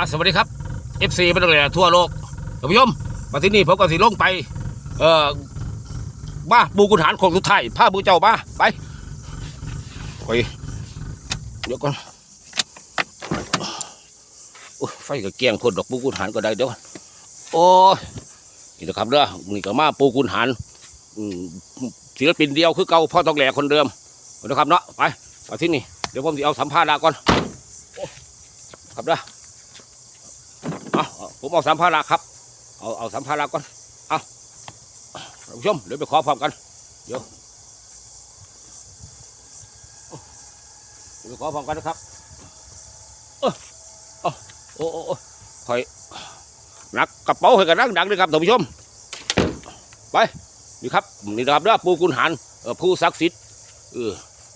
อะสวัสดีครับ FC เป็นอะไรทั่วโลกท่านผู้ชมมาที่นี่ผมก็สิลงไป เอ่อมาบูกุนหารโคงสุดท้ายพาบูเจ้ามาไปไปเดี๋ยวก่อนโอ้ไฟก็เกลียงพ่นดอกบูกุนหารก็ได้เดี๋ยวก่อนโอ้ยนี่นะครับเด้อนี่ก็มาปูกุนหารศิลปินเดียวคือเก่าพ่อต้องแหล่คนเดิมนะครับเนาะไปมาที่นี่เดี๋ยวผมจะเอาสัมภาระก่อนครับเด้อ เอาผมเอาสัมภาระครับ เอาเอาสัมภาระก่อนเอาท่านผู้ชมเดี๋ยวไปขอพร้อมกัน เดี๋ยวเดี๋ยวไปขอพร้อมกันนะครับเอออาโอ้โอ้โอ้คอยนักกระเป๋าให้กันนักดังเลยครับท่านผู้ชม ไปนี่ครับนี่นะครับเด้อปูกุนหันผู้ศักดิ์สิทธิ์เออ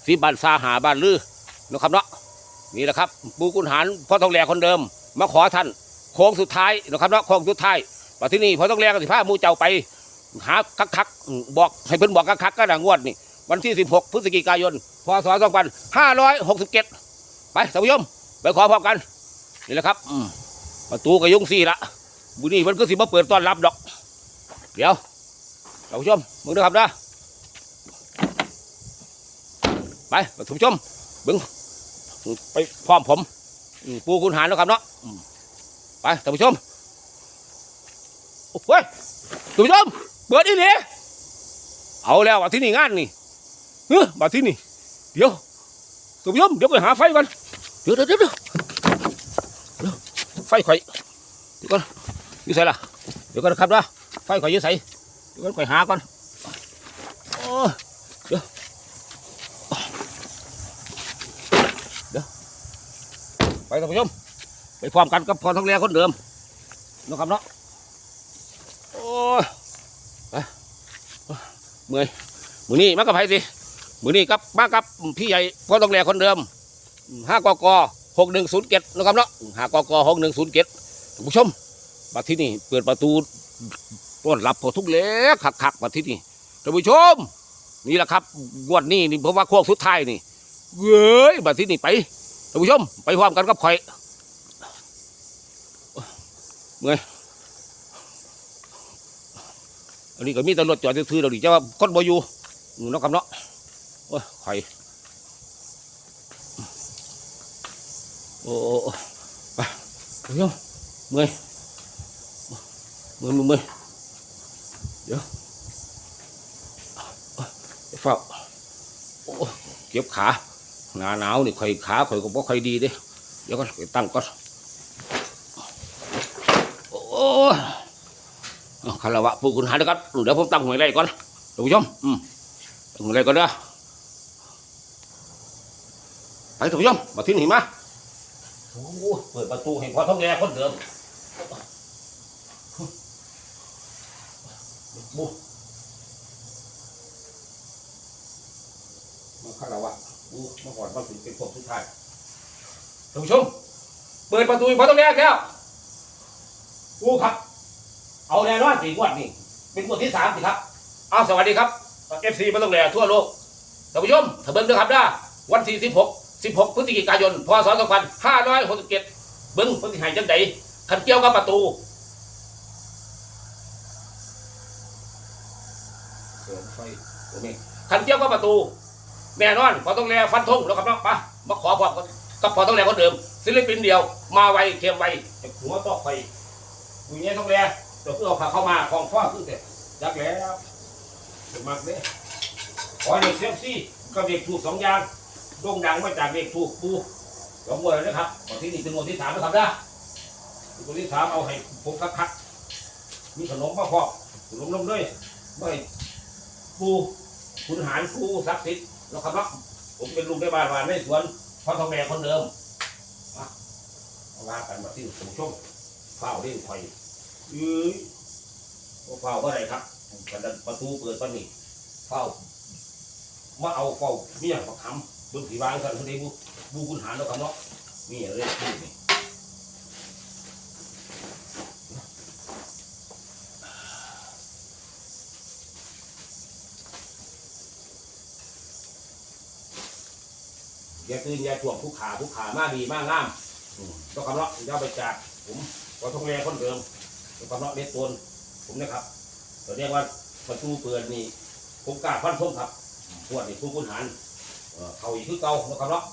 สีบ้านซาหาบ้านลือนะครับเนาะนี่แหละครับ ปูกุนหันพ่อทองแหลคนเดิม มาขอท่าน โค้งสุดท้ายนะครับเนาะโค้งสุดท้ายมาที่นี่พอต้องแรงสิพามูเจ้าไป หาคักคักๆบอกให้เพิ่นบอกคักคักๆก็ดังวดนี่วันที่ 16 พฤศจิกายน พศ 2567 ไปท่านผู้มไปขอพร้อมกัน นี่แหละครับประตูก็ยุ่งซี่ละบุนี่มันก็สิมาเปิดต้อนรับดอก เดี๋ยวท่านผู้ชมมึงด้วยครับนะไปท่านผู้ชมบึงไปพร้อมผม ปูคุณหารแล้วครับเนาะ ไปท่านผู้ชมโอ้ยท่านผู้ชมเปิดอีนี่เอาแล้วมาที่นี่งานนี่เฮ้ยมาที่นี่เดี๋ยวท่านผู้ชมเดี๋ยวไปหาไฟกันเดี๋ยวเดี๋ยวเดี๋ยวเดี๋ยวไฟข่อยเดี๋ยวก่อนยี่ใส่ละเดี๋ยวก่อนนะครับนะไฟข่อยอยี่ใส่เดี๋ยวก่อนข่อยหาก่อนโอ้เดี๋ยวเดี๋ยวไปท่านผู้ชม ไปพร้อมกันกับพรทองแรคนเดิมนะครับเนาะโอ้ยเมื่อยมือนี้มากับไผสิมือนี้กับมากับพี่ใหญ่พรทองแรคนเดิมห้ากกหกหนึ่งศูนย์เจ็ดนะครับเนาะห้ากกหกหนึ่งศูนย์เจ็ดท่านผู้ชมมาที่นี่เปิดประตูต้อนรับพอทุกเล็กขักๆมาที่นี่ท่านผู้ชม นี่แหละครับงวดนี้นี่เพราะว่าโค้งสุดท้ายนี่เว้ยมาที่นี่ไปท่านผู้ชม ไปพร้อมกันกับข่อย อันนี้ก็มีตำรวจจอดซื้อเราดิเจ้าว่าคนบ่อยู่อืมเนาะครับเนาะโอ้ยไข่โอ้ไปเดี๋ยวเมื่อยเมื่อยเมื่อยเดี๋ยวเฝ้าโอ้เก็บขาหนาหนาวนี่ไข่ขาไข่ก็บ่ค่ดีเด้เดี๋ยวก็ตั้งก่อน คารวะผู้คุณหาด้วยกันเดี๋ยวผมตั้งหวยไรก่อนท่านผู้ชมอืมตั้งหวยไรก่อนเด้อไปท่านผู้ชมมาที่นี่มาโอ้เปิดประตูให้พอท้องแก่คนเดิมบูมาคารวะบูมาก่อนมาถึงเป็นพวกสุดท้ายท่านผู้ชม เปิดประตูให้พอท้องแก่แล้ว บูครับ เอาแน่นอนสี่งวดนี่เป็นงวดที่สามสิครับเอาสวัสดีครับเอฟซีมาต้องแหล่ทั่วโลกท่านผู้ชมถ้าเบิ้งด้วยครับด้าวันที่สิบหกสิบหกพฤศจิกายนพศสองพันห้าร้อยหกสิบเจ็ดเบิ้งพฤศจิกายนจังใดขันเกี่ยวกับประตูเสียงไฟตรงนี้ขันเกี่ยวกับประตู แน่นอนพอต้องแหล่ฟันธงแล้วครับเนาะมามาขอพรกับพอต้องแหล่คนเดิมศิลปินเดียว มาไวเข้มไวหัวตอกไฟ อยู่เนี่ยต้องแล่เดี๋ยวเพื่อเอาขาเข้ามาของพ่อขึ้นเสร็จยักแล้วถึงมากเลยขอเด็กเซฟซี่กับเด็กถูกสองอย่างโด่งดังมาจากเด็กถูกปูสองวยนะครับตอนที่นี่เป็นมวยที่สามนะครับนะมวยที่สามเอาให้ผมคักคักๆมีขนมมาพอกขนมนมด้วยไม่ปูคุณหารปูศักดิ์สิทธิ์นะครับเนาะผมเป็นลุงได้บ้านวานในสวนพ่อทองแดงคนเดิมมาเอาว่ากันมาที่ผมช่วง เฝ้าเล่นไฟยื้อเฝ้าก็ได้ครับกระดันประตูเปิดปนนี่เฝ้ามาเอาเฝ้าเมียมาทำบิ่งสีวางกันคนนี้บูบูคุณหารแล้วครับเนาะนี่เลยนี่นี่อย่าตื่นอย่าถ่วงผู้ขาผู้ขามาดีมากงามต้องคำเนาะยาวไปจากผม ขอทงแรงคนเดิมต้องคำเนาะเล็ดตนผมนะครับเราเรียกว่าประตูเปิดนี่ผมกล้าฟันลมครับปวดนี่ผู้คุณหารเอ่อเขาอีกคือเก่าต้องคำเนาะ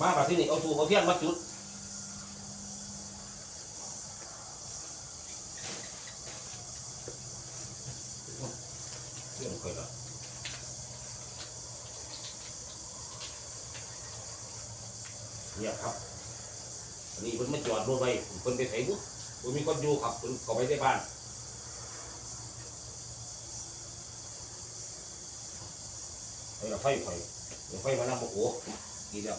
มาแบบที่นี่เอาตูเอาเทียนมาจุดเทียนเคยละ เนี่ยครับ อันนี้เพิ่นมาจอด รถไว้เพิ่นไปใส่บุ๊เพิ่นมีคนอยู่ครับเพิ่นเข้าไปในบ้านไฟละไฟไฟเดี๋ยวไฟมานำโอ้โหดีแล้ว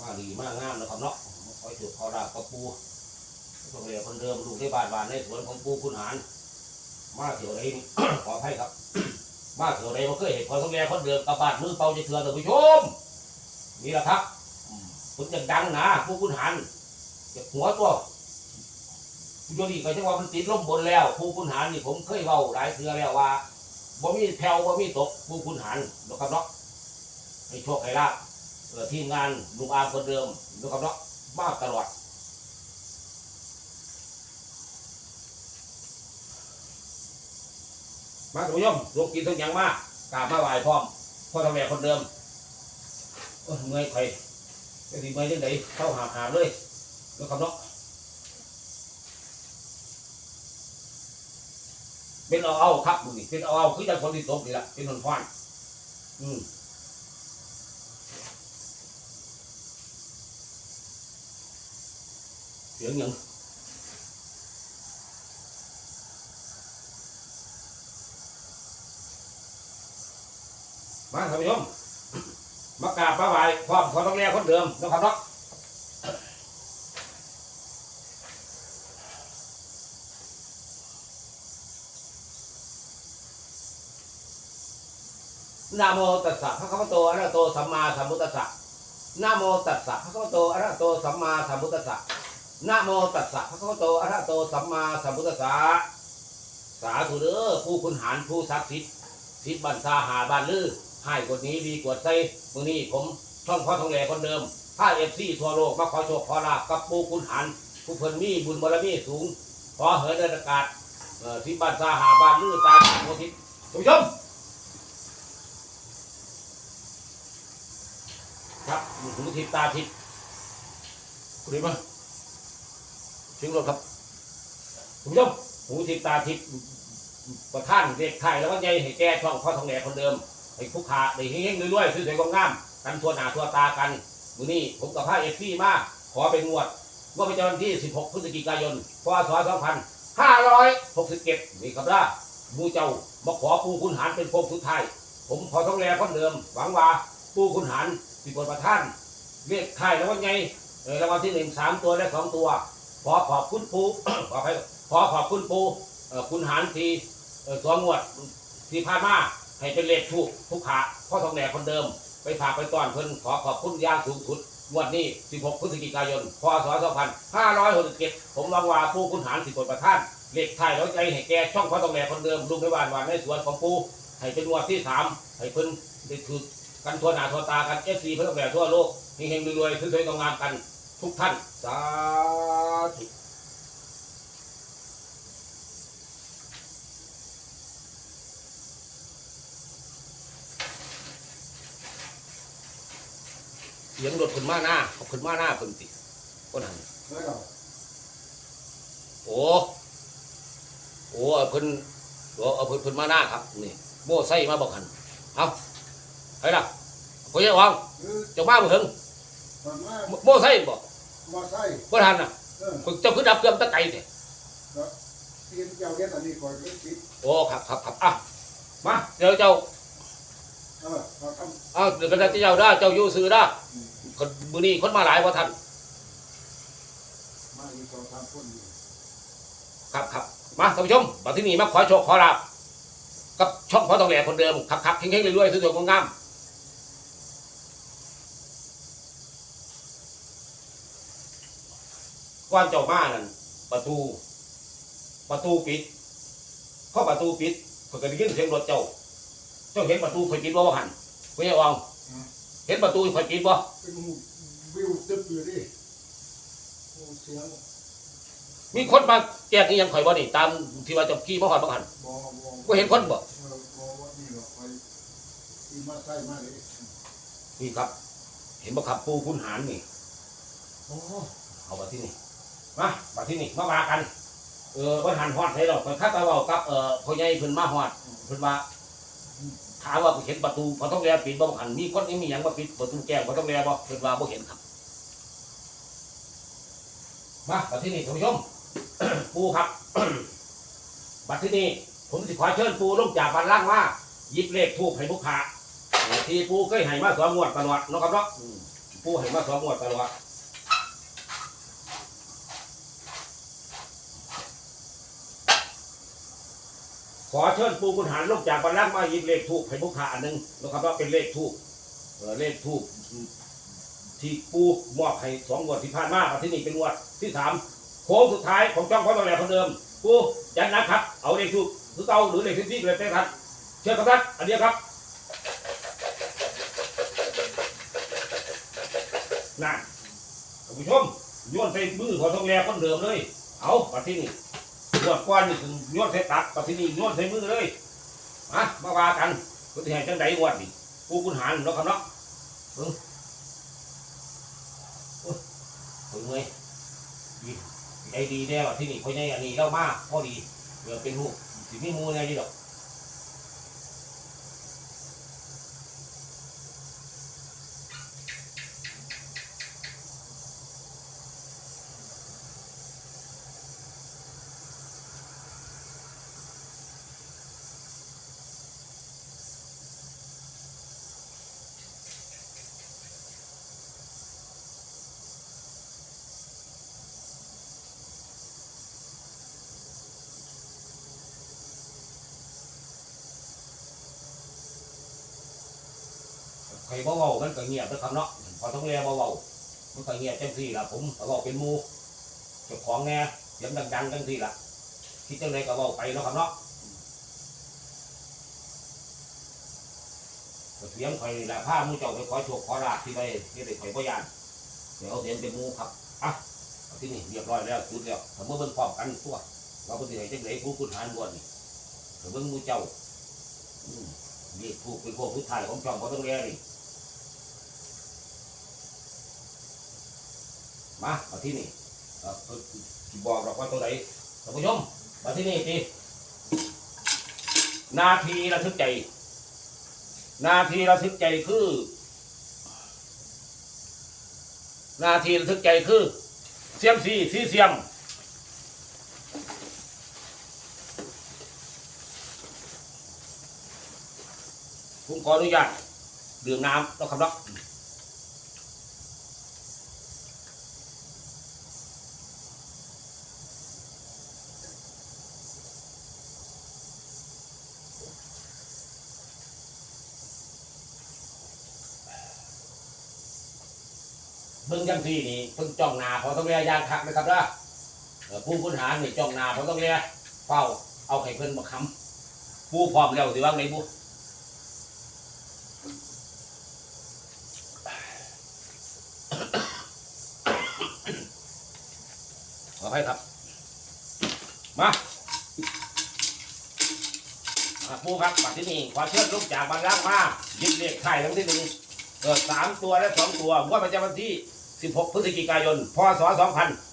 มาดีมากงามนะครับเนาะคอยจุดคอดาบกับปูต้องเรียคนเดิมลูกที่บ้านบ้านในสวนของปูคุณหารมาเที่ยวใดขออภัยครับ มาเที่ยวใดมาเคยเห็นคนต้องเรียคนเดิมกับบานมือเป่าจะเถื่อนท่านผู้ชมนี่แหละครับคุณจะดังนะปูคุณหารจะหัวตัวโยนี่ก็จะว่ามันติดลมบนแล้วปูคุณหารนี่ผมเคยเล่าหลายเทื่อแล้วว่าบ่มีแผ่วบ่มีตกปูคุณหารนะครับเนาะให้โชคให้ลาภ เอ่อทีมงานลุงอาคนเดิมนะครับเนาะมากตลอด มาคุณผู้ชมลงกินทั้งยังมากกราบมาไหว้พร้อมพ่อทำแม่คนเดิมโอ้ยเมื่อยไข่ไอ้ที่เมื่อยยังไงเข้าหาหาเลยนะครับเนาะเป็นเอาเอาครับมึงนี่เป็นเอาเอาคือจะคนที่ตกนี่แหละเป็นคนฟ้านอืม เสียงยังมาท่านผู้ชมมากราบพระไหว้พร้อมขอต้องแรกคนเดิมนะครับเนาะนะโมตัสสะพระคัมภโตอะระหะโตสัมมาสัมพุทธัสสะนะโมตัสสะพระคัมภโตอะระหะโตสัมมาสัมพุทธัสสะ นะโมตัสสะพระคัมโตอะระหโตสัมมาสัมพุทธัสสะสาธุเด้อผู้คุณหารผู้ศักดิ์สิทธิ์สิทธิ์บันซาหาบานลือให้กว่านี้ดีกว่าใส่มื้อนี้ผมช่องพ่อทองแหล่คนเดิมถ้าเอฟซีทั่วโลกมาขอโชคขอลาบกับผู้คุณหารผู้เพิ่นมีบุญบารมีสูง ขอเหินเดินอากาศเอ่อสิทธิ์บันซาหาบานลือตาโมทิศท่านผู้ชม ครับหูทิพย์ตาทิพย์คุณดีมั้ย ถึงรถครับคุณผู้ชมหูทิพตาทิพประท่านเด็กไทยแล้วก็ใหญ่ให้แก้ช่องพ่อทองแหล่คนเดิมให้ผู้ขาได้เฮงๆรวยๆสวยๆงามๆกันทั่วหน้าทั่วตากันมื้อนี้ผมกับพระเอฟซีมาขอเป็นงวดงวดประจำวันที่ 16 พฤศจิกายน พศ 2567 นี่ครับล่ะมูเจ้ามาขอปูคุณหารเป็นโค้งสุดท้าย ผมขอทองแหล่คนเดิม หวังว่าปูคุณหารสิบประท่านเรียกไทยแล้วว่าไงเออรางวัลที่หนึ่งสามตัวและสองตัว ขอขอบคุณปูขอให้ขอขอบคุณปู่คุณหารทีเอ่อสองงวดที่ผ่านมาให้เป็นเลขถูกทุกขาพ่อทองแหน่คนเดิม ไปฝากไปต้อนเพิ่นขอขอบคุณย่างสูงสุดงวดนี้ 16 พฤศจิกายน พศ 2567 ผมหวังว่าผู้คุณหารสิบประท่านเลขไทยแล้วใจให้แกช่องพ่อทองแหน่คนเดิมลุงในบ้านวานในสวนของปูให้เป็นงวดที่สามให้เพิ่นได้ถือกันทั่วหน้าทั่วตากันเอฟซีเพิ่องแหน่ทั่วโลกเฮงรวยๆสวยๆงามกัน ทุกท่าน สาธุเสียงรถขึ้นมาหน้าเขาขึ้นมาหน้าเพิ่นติคนนั้นแล้วก็โอ้โอ้เอาเพิ่นโอ้เอาเพิ่นเพิ่นมาหน้าครับนี่โม่ไส้มาบอกหันเอาไปล่ะพ่อใหญ่วังคือเจ้ามาบ่ถึงตอนมาโม่ไส้บ อกมาใส่บ่ทันน่ะเออเพิ่นเจ้าคือดับเครื่องตะไกสิเทียนเจ้าเย็นอันนี้คอยเล่นติดโอ้ครับครับครับอะมาเดี๋ยวเจ้าเออเราทเอาเดี๋ยวกันจะเจ้าได้เจ้าอยู่ซื้อได้คนมื้อนี้คนมาหลายบ่ทันำมาอีกสองสามคนอยู่ครับครับมาท่านผู้ชมบัดที่นี่มาขอโชคขอลาบกับช่องพ่อตองแหล่คนเดิมครับครับเฮงๆรวยๆสวยๆงามๆ อนเจ้ามานั่นประตู ประตูปิดเพราะประตูปิดเขาก็ได้ยินเสียงรถเจ้า เจ้าเห็นประตูคอยปิดบ่ว่าหันไม่ใช่วางเห็นประตูคอยปิดบ่เป็นหูวิวตึ๊บอยู่ดิโอ้เสียงมีคนมาแจ้งอีหยังข่อยบ่นี่ตามที่ว่าเจ้าขี้บ่ฮอดบ่หันบอบอบ่เห็นคนบ่เออบอว่านี่หรอกไปที่มาใส่มาเลยนี่ครับ เห็นบ่ครับปูคุณหารนี่โอ้เอามาที่นี่ มามาที่นี่มาว่ากัน เออบ่หันฮอดให้ดอกข่อยคักไปเว้ากับเอ่อพ่อใหญ่เพิ่นมาฮอดเพิ่นว่าถามว่าเห็นประตูพอต้องแลปิดบ่หันมีคนนี้มีหยังมาปิดประตูแก้งพอต้องแลบ่เพิ่นว่าบ่เห็นครับ มามาที่นี่ท่านผู้ชมปูครับบัดที่นี่ผมสิขอเชิญปูลงจากบันล่างมาหยิบเลขทูบให้ลูกค้าเออที่ปูเคยให้มาสองงวดตลอดเนาะครับเนาะอืมปูให้มาสองงวดตลอด อเชิญปูบุญหารลงจากบันล่างมาหยิบเลขทูบให้ลูกค้าอันหนึ่งนะครับเนาเป็นเลขทูบเออเลขทูบที่ปูมอบให้สองงวดที่ผ่านมาบัดที่นี่เป็นงวดที่สามโค้งสุดท้ายของจ้องพระบางแหลคนเดิมกูยันนะครับ เอาเลขทูกหรือเตาหรือเลขที่พี่เลยแต่ครับเชิญครับท่านอันเดียครับนั่นท่านผู้ชมโยนใส่มือของทองแหลคนเดิมเลย เอาปัดที่นี่ ยอดก้อนนี่ถึงนวดใส่ตักปัดที่นี่โยนใส่มือเลยมามาว่ากันก็จะให้จังไดงวดนี่กูคุณหารเนาะครับเนาะเออถึงเลยใจดีแน่ว่าที่นี่คนใหญ่อันนี้เล่ามากพอดีเดี๋ยวเป็นหูสิมีมูไงดีดอก ใครบ่เว้ามันก็เงียบนะครับเนาะพอต้องแลเว้ามันก็เงียบจังซี่ล่ะผมก็เว้าเป็นมูเจ้าของแน่เสียงดังๆจังซี่ล่ะคิดจังไดก็เว้าไปเนาะครับเนาะเสียงข่อยละพามูเจ้าไปขอโชคขอลาที่ใดที่ใดข่อยบ่ย่านเดี๋ยวเอาเสียงเป็นมูครับอะที่นี่เรียบร้อยแล้วจุดแล้วถ้าเมื่อเบิ่งพร้อมกันตัวว่าเพิ่นสิให้จังไดผู้คุณหารบวชนี่ถ้าเบิ่งมูเจ้านี่ถูกเป็นพวกพุทธายของช่องบ่ต้องแลนี่ม มาที่นี่เอ่อเพิ่นสิบอกเราว่าตัวไหนท่านผู้ชมมาที่นี่สินาทีระทึกใจ นาทีระทึกใจคือ นาทีระทึกใจคือ เสียมสีสีเสียมผมขออนุญาตดื่มน้ำแล้วครับเนาะเบิ่ งจังซี่นี่เพิ่งจ้องนาพอต้องเรียยางคักนะครับนะผู้คุณหารนี่จ้องนาพอต้องเรียเฝ้าเอาไข่เพิ่นมาค้ำผู้พร้อมแล้วสิว่างไหนผู้ขอให้ครับ มาผู้ครับบัดที่นี่ขอเชิญลูกจากบางรักมายิบเลขไข่ทั้งที่หนึ่งเกิดสามตัวและสองตัวงวดประจำวันที่ 16 พฤศจิกายน พศ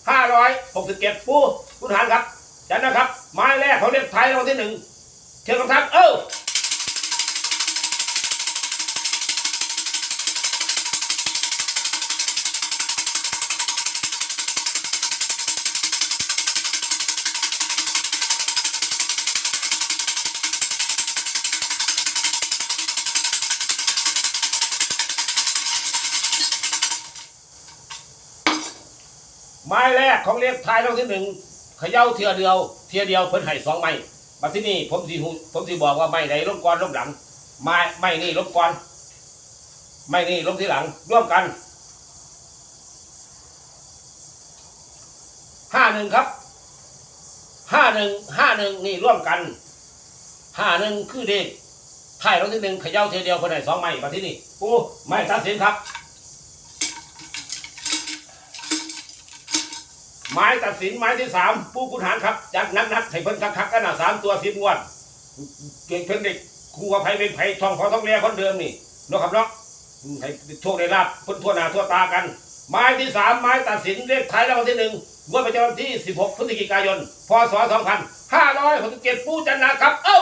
2567 ผู้ผู้ทหารครับจันนะครับ ไม้แรกเขาเรียกไทยรางวัลที่หนึ่งเชิญกับท่านเออ กของเลขไทยรางวัลที่หนึ่งเขย่าเทียเดียว เทียเดียวเพิ่นให้สองไม้มาที่นี่ผมสิผมสิบอกว่าไม้ใดลบก่อนลบหลังไม้ไม้นี่ลบก่อนไม้นี่ลบที่หลัง ร่วมกันห้าหนึ่งครับห้าหนึ่งห้าหนึ่งนี่ร่วมกันห้าหนึ่งคือเด็กถ่ายรางวัลที่หนึ่งเขย่าเทียเดียวคนไหนสองไม้มาที่นี่ปูไม่ตัดสินครับ ไม้ตัดสินไม้ที่สามผู้คุณหารครับจากนักนักให้เพิ่นคักคักกันหนะสามตัวสิบงวดเก่งเพิ่นเด็กครูกับไผ่เป็นไผ่ช่องพอท้องเรียคนเดิมนี่เนาะครับเนาะให้โชคได้ลาบเพิ่นทั่วหน้าทั่วตากันไม้ที่สามไม้ตัดสินเลขท้ายรางวัลที่หนึ่งงวดประจำวันที่ 16 พฤศจิกายน พศ 2567 ผู้จันนะครับ เอ้า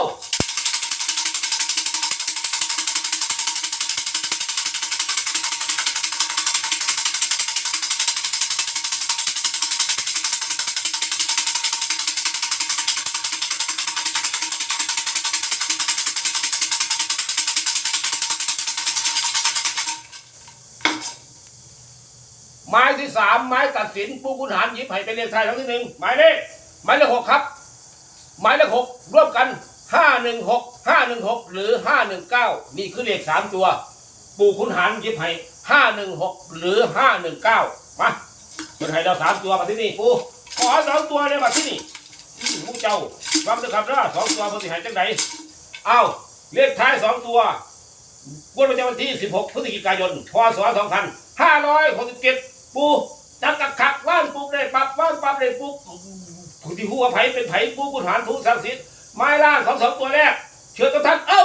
ที่สามไม้ตัดสินผู้คุณหารหยิบให้เป็นเลขไทายรางวัลที่หนึ่งหมายเลขหมายเลขหกครับ หมายเลขหกร่วมกันห้าหนึ่งหกห้าหนึ่งหกหรือห้าหนึ่งเก้านี่คือเลขสามตัว ปู่คุณหารหยิบให้ห้าหนึ่งหกหรือห้าหนึ่งเก้ามาเป็นให้เราสามตัวมาที่นี่ปู่ขอสองตัวเลยมาที่นี่มผู้เจ้าฟังด้วยครับนะสองตัวคนที่หายจังไหนเอาเลขท้ายสองตัวงวดประจำวันที่ 16 พฤศจิกายน พศ 2567 ปูจักกักขักว่านปุ๊บได้ปับว่านปับได้ปุ๊บผู้ที่หัวไผเป็นไผปูกุณหานผู้ศักดิ์สิทธิ์ไม้ล่างของสองตัวแรกเชิญทุกท่านเอ้า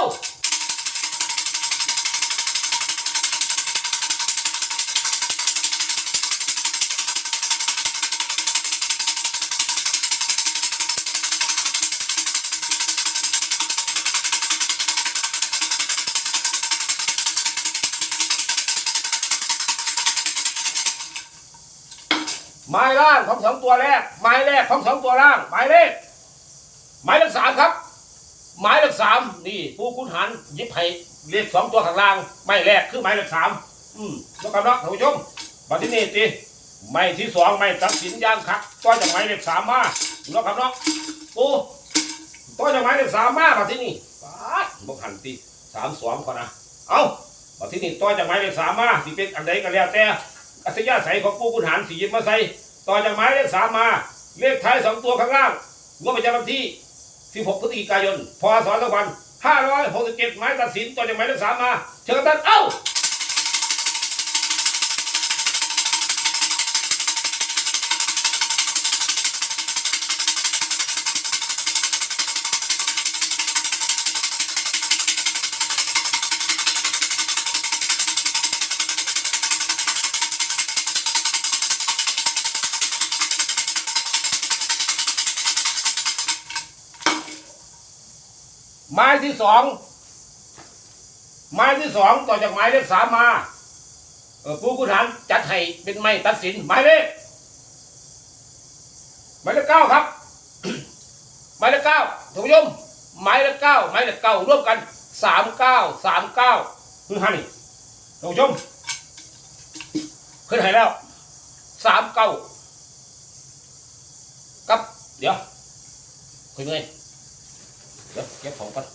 ม้ล่างของสองตัวแรก ไม้แรกของสองตัวล่าง หมายเลขหมายเลขสามครับ หมายเลขสามนี่ผู้คุณหันยิบให้เลขสองตัวข้างล่างไม้แรกคือหมายเลขสามอืมแล้วกันเนาะท่านผู้ชมมาที่นี่สิไม้ที่สองไม้ตัดสินย่างคักต่อจากหมายเลขสามมาเนาะครับเนาะปูต่อจากหมายเลขสามมามาที่นี่ป๊าบกหันตีสามสองคนนะเอามาที่นี่ต่อจากหมายเลขสามมาสิเป็นอันใดก็แล้วแต่อัศยาศัยของผู้คุณหารสียิบมาใส่ ต่อจากหมายเลขสามมา เลขท้ายสองตัวข้างล่างงวดประจำวันที่ 16 พฤศจิกายน พศ 2567 หมายตัดสินต่อจากหมายเลขสามมา เชิญท่านเอ้า ไม้ที่สองไม้ที่สองต่อจากหมายเลขสามมาเออผู้คุณหารจัดให้เป็นไม้ตัดสินหมายเลขหมายเลขเก้าครับหมายเลขเก้าท่านผู้ชมหมายเลขเก้าหมายเลขเก้าร่วมกันสามเก้าสามเก้าคือฮันนี่ท่านผู้ชมขึ้นให้แล้วสามเก้ากับ เดี๋ยวคุยเงย ดี๋ยวเก็บของก่อน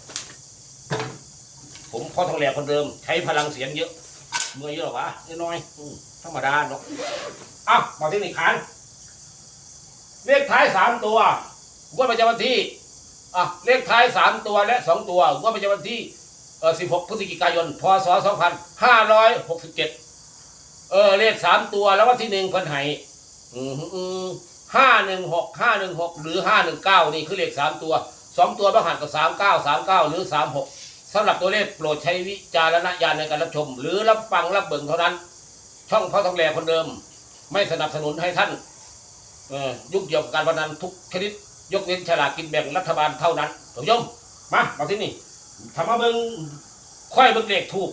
ผมพ่อทองแหลกคนเดิม ใช้พลังเสียงเยอะ เมื่อยเยอะหรอวะน้อยๆอืมธรรมดาเนาะอ้าวมาที่หนึ่งขานเลขท้ายสามตัวงวดประจำวันที่อะเลขท้ายสามตัวและสองตัวงวดประจำวันที่เออสิบหกพฤศจิกายน พศสองพันห้าร้อยหกสิบเจ็ดเออเลขสามตัวแล้ววันที่หนึ่งคนไห้ห้าหนึ่งหกห้าหนึ่งหกหรือห้าหนึ่งเก้านี่คือเลขสามตัว สองตัวบางหันกับสามเก้าสามเก้าหรือสามหกสำหรับตัวเลขโปรดใช้วิจารณญาณในการรับชม หรือรับฟังรับเบิ่งเท่านั้น ช่องพ่อทองแหลคนเดิม ไม่สนับสนุนให้ท่านยุ่งเกี่ยวกับการพนันทุกชนิด ยกเว้นฉลากกินแบ่งรัฐบาลเท่านั้นท่านผู้ชมมามาที่นี่ทำมาเบิ่งค่อยเบิ่งเลขถูก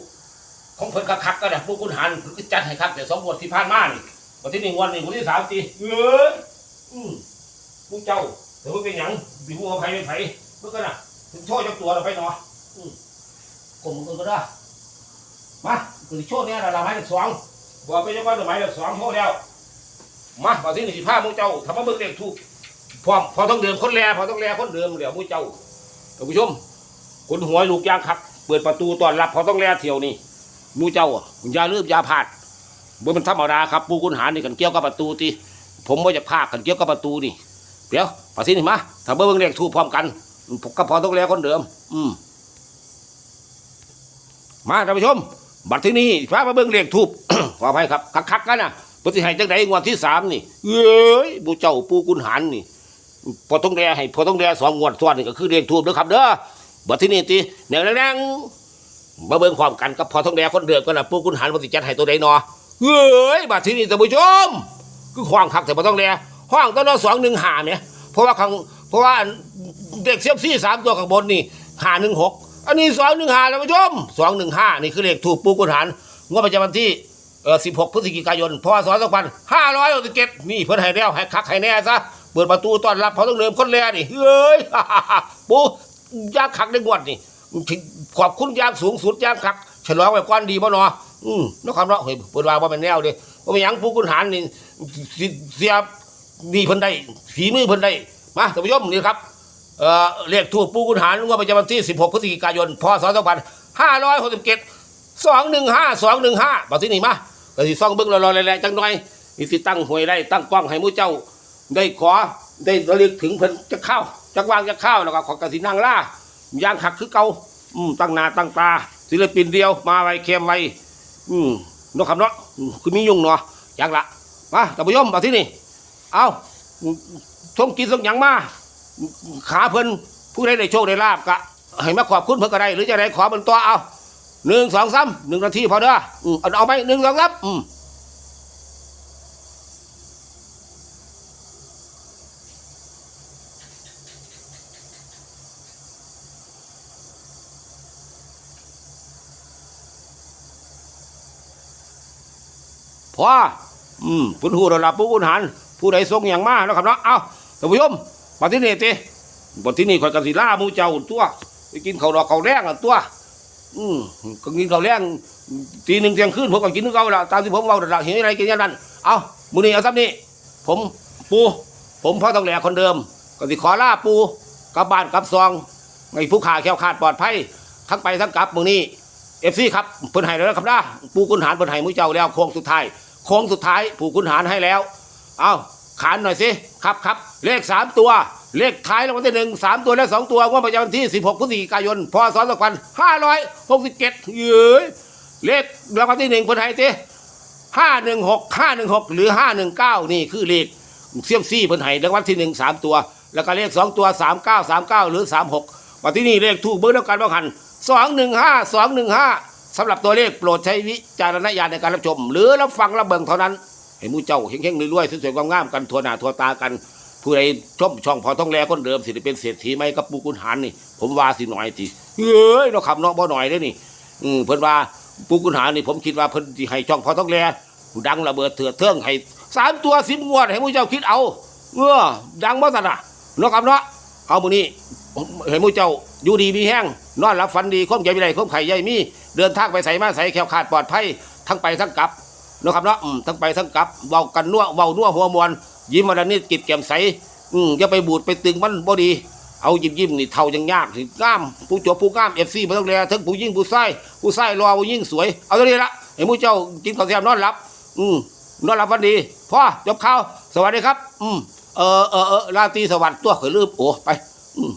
ของเพิ่นคักๆก็ได้ผู้คุณหันคือจัดให้คักแต่สองงวดที่ผ่านมานี่วันที่หนึ่งวันนี้วันที่สามตีเออผู้เจ้า เดี๋ยวมันเป็นหยังมีผู้เอาไผเป็นไผเมื่อกันน่ะถึงโชว์จักตัวเราไปเนาะอืมกลมมือก็ได้มาคือโชว์เนี้ยเราละไม้เลขสองบอกไปเจ้าก้อนหมายเลขสองโชว์แล้วมาวันที่หนึ่งสิบห้ามูเจ้าทำมาเบิ่งเลขถูกพอพอต้องเดิมคนแลพอต้องแลคนเดิมเดี๋ยวมูเจ้าท่านผู้ชมคนหัวลูกยางครับ เปิดประตูต้อนรับพอต้องแลเที่ยวนี่หมูเจ้าอะอย่าลืมอย่าพลาดบ่มันธรรมดาครับปูกุนหารนี่กันเกี่ยวกับประตูตีผมว่าจะพากันเกี่ยวกับประตูนี่ เดี๋ยวประสิทธิ์มาถ้าเบิ่งเลขทูปพร้อมกันก็พอต้องแล้วคนเดิม อืมมาท่านผู้ชม บัดที่นี่พามาเบิ่งเลขทูปขออภัยครับ คักๆกันนะปฏิให้จังไดงวดที่สามนี่เอ้ยบูเจ้าปูกุนหันนี่พอต้องแดให้พอต้องแดสองงวดซ้อนนี่ก็คือเลขทูบเด้อครับเด้อบัดที่นี่ติแนวแรงมาเบิ่งความกันกับพอต้องแดคนเดิมกันนะปูกุนหันปฏิจัดให้ตัวใดนอเฮ้ยบัดที่นี่ท่านผู้ชม คือห้องคักแต่พอต้องแด ห้องต้นละสองหนึ่งหาเนี่ยเพราะว่าข้างเพราะว่าเด็กเซียมซี่สามตัวข้างบนนี่หาหนึ่งหกอันนี้สองหนึ่งหาท่านผู้ชมสองหนึ่งห้านี่คือเลขถูกปูกุนหันงวดประจำวันที่เออสิบหกพฤศจิกายนพศสองพันห้าร้อยหกสิบเจ็ดนี่เพิ่นให้แล้วให้คักให้แน่ซะเปิดประตูต้อนรับเพอต้องเดิมคนแรกนี่เฮ้ยปูยางขักได้งวดนี่ขอบคุณยางสูงสุดยางขักฉลองไว้ก้อนดีบ่เนาะอืมนกคำเนาะเฮ้ยเปิดว่าบ่เป็นแนวเด้บ่มีหยังปูกุนหารนี่เสียบ นี่เพิ่นได้ฝีมือเพิ่นได้มาท่านผู้ชมนี่ครับเอ่อเลขทูปปูกุนหารงวดประจำวันที่ 16พฤศจิกายนพศ2567 215 215บัดที่นี่มาก็สิซ่องเบิ่งรอๆแลๆจังหน่อยนี่สิตั้งหวยได้ตั้งกล้องให้หมู่เจ้า ได้ขอได้ระลึกถึงเพิ่นจะเข้าจะวางจะเข้าแล้วก็ขอกสินั่งล่าย่างขักคือเก่าอืมตั้งหนาตั้งตา ศิลปินเดียวมาไวเข้มไวอืมเนกคำเนาะอืมคือมียุ่งเนาะอยางละมาท่านผู้ชมมาที่นี่ เอาทงกินสักอย่างมาขาเพิ่นผู้ใดได้โชคได้ลาบกะให้มาขอบคุณเพิ่นก็ได้หรือจะได้ขอบนตัวเอาหนึ่งสองสามหนึ่งนาทีพอเด้ออืมเอาเอาไหมหนึ่งสองสามอืมพอ อืมผู้หูระดับผู้คุณหันผู้ใดทรงอย่างมากนะครับเนาะ เอาท่านผู้ชมมาที่นี่ติบทที่นี่คอยกันสิล่ามูเจ้าตัวไปกินเขาดอกเขาแรงอะตัว อืมก็กินเขาแรงตีหนึ่งเที่ยงคืนผมก็กินนึกเอาละตามที่ผมเว้าดักเห็นอะไรกินอย่างนั้น เอามือนี้เอาซ้ำนี่ผมปู ผมพ่อต้องแหลคนเดิม ก็สิขอลาปูกลับบ้านกลับซองให้ผู้ขาแควคลาดปลอดภัยทั้งไปทั้งกลับมือนี้เอฟซีครับเพิ่นให้แล้วนะครับนะปูคุณหารเพิ่นให้มือเจ้าแล้วโค้งสุดท้าย โค้งสุดท้ายปูคุณหารให้แล้ว เอาขานหน่อยสิครับครับเลขสามตัว เลขท้ายรางวัลที่หนึ่งสามตัวและสองตัวงวดประจำวันที่สิบหกพฤศจิกายนพศสองพันห้าร้อยหกสิบเจ็ดเย้ยเลขรางวัลที่หนึ่งเพิ่นให้ติห้าหนึ่งหกห้าหนึ่งหกหรือห้าหนึ่งเก้านี่คือเลขเซียมซี่เพิ่นให้รางวัลที่หนึ่งสามตัว แล้วก็เลขสองตัวสามเก้าสามเก้าหรือสามหกมาที่นี่เลขถูกเบอร์แล้วกันบ้างหันสองหนึ่งห้าสองหนึ่งห้า สำหรับตัวเลขโปรดใช้วิจารณญาณในการรับชม หรือรับฟังรับเบิ่งเท่านั้น ให้มูเจ้าเฮงๆรวยๆสวยๆงามๆกันทัวหน้าทัวตากันผู้ใดชมช่องพอต้องแลคนเดิมสิเป็นเศรษฐีไหมกับปูกุนหันนี่ ผมว่าสิหน่อยทีเฮ้ยเราขับเนาะบ่หน่อยได้นี่ อืมเพิ่นว่าปูกุนหันนี่ผมคิดว่าเพิ่นสิให้ช่องพอต้องแลดังระเบิดเถื่อเทิงให้สามตัวสิบงวดให้มูเจ้าคิดเอาเออดังบ่ตันน่ะเนาะครับเนาะเอามื้อนี้ให้มูเจ้าอยู่ดีมีแห้ง นอนหลับฝันดีคมใจมีไรคมไข่ใหญ่มี เดินทางไปใส่มาใส่แคล้วคลาดปลอดภัยทั้งไปทั้งกลับนะครับเนาะทั้งไปทั้งกลับเว้ากันนัวเว้านัวหัวมวนยิ้มวันนี้กิดแก้มใสอืมอย่าไปบูดไปตึงมันบ่ดีเอายิ้มยิ้มนี่เท่ายังยากสิงามผู้จบผู้งามเอฟซีมาต้องแลทั้งผู้ยิ่งผู้ใส่ผู้ใส่รอผู้ยิ่งสวยเอาตัวนี้ละไอ้มูเจ้ากินข้าวแซ่บนอนหลับ อืมนอนหลับวันดีพ่อจบข่าวสวัสดีครับ อืมเออเออเออราตรีสวัสดิ์ตัวข่อยลืมโอ้ไป อืม